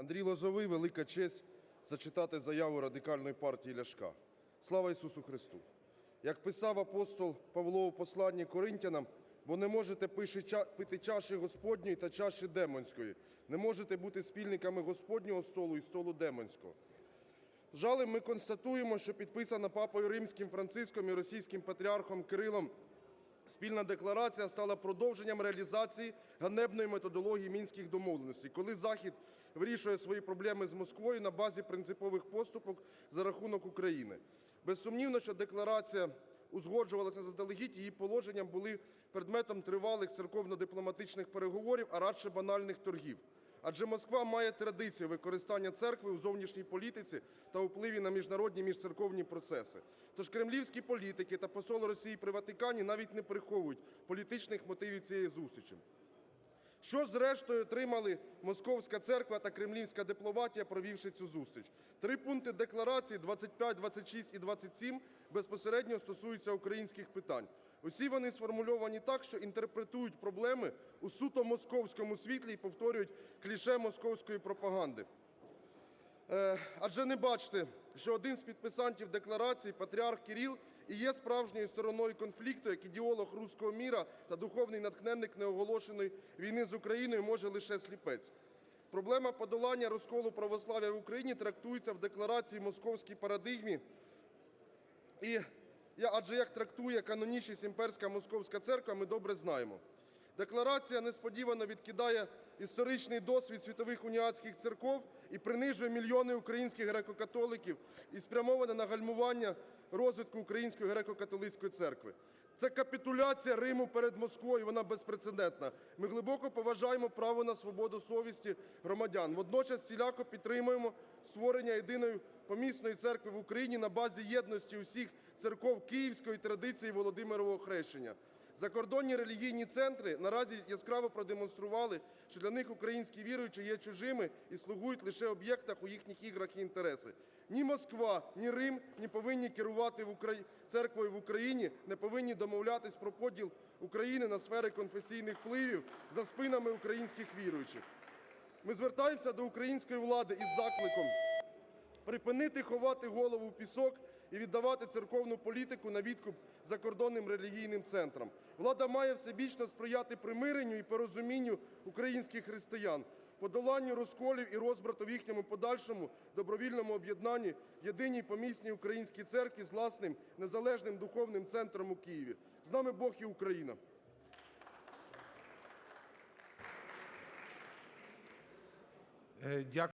Андрій Лозовий, велика честь зачитати заяву Радикальної партії Ляшка. Слава Ісусу Христу! Як писав апостол Павло у посланні Коринтянам, бо не можете пити чаші Господньої та чаші демонської, не можете бути спільниками Господнього столу і столу демонського. З жалем ми констатуємо, що підписана Папою Римським Франциском і російським патріархом Кирилом Спільна декларація стала продовженням реалізації ганебної методології мінських домовленостей, коли Захід вирішує свої проблеми з Москвою на базі принципових поступок за рахунок України. Безсумнівно, що декларація узгоджувалася заздалегідь, її положенням були предметом тривалих церковно-дипломатичних переговорів, а радше банальних торгів. Адже Москва має традицію використання церкви у зовнішній політиці та впливі на міжнародні міжцерковні процеси. Тож кремлівські політики та посол Росії при Ватикані навіть не приховують політичних мотивів цієї зустрічі. Що ж зрештою отримали Московська церква та кремлівська дипломатія, провівши цю зустріч? Три пункти декларації 25, 26 і 27 безпосередньо стосуються українських питань. Усі вони сформульовані так, що інтерпретують проблеми у суто московському світлі і повторюють кліше московської пропаганди. Е, Адже не бачите, що один з підписантів декларації, патріарх Кирил, і є справжньою стороною конфлікту, як ідеолог руського міра та духовний натхненник неоголошеної війни з Україною може лише сліпець. Проблема подолання розколу православ'я в Україні трактується в декларації московській парадигмі і адже як трактує канонічність імперська московська церква, ми добре знаємо. Декларація несподівано відкидає історичний досвід світових уніатських церков і принижує мільйони українських греко-католиків і спрямована на гальмування розвитку Української греко-католицької церкви. Це капітуляція Риму перед Москвою, вона безпрецедентна. Ми глибоко поважаємо право на свободу совісті громадян. Водночас всіляко підтримуємо створення єдиної помісної церкви в Україні на базі єдності усіх церков київської традиції Володимирового хрещення. Закордонні релігійні центри наразі яскраво продемонстрували, що для них українські віруючі є чужими і слугують лише об'єктах у їхніх іграх і інтереси. Ні Москва, ні Рим не повинні керувати церквою в Україні, не повинні домовлятись про поділ України на сфери конфесійних впливів за спинами українських віруючих. Ми звертаємося до української влади із закликом припинити ховати голову в пісок і віддавати церковну політику на відкуп закордонним релігійним центрам. Влада має всебічно сприяти примиренню і порозумінню українських християн, подоланню розколів і розбрату в їхньому подальшому добровільному об'єднанні єдиній помісній українській церкві з власним незалежним духовним центром у Києві. З нами Бог і Україна! Е, Дякую.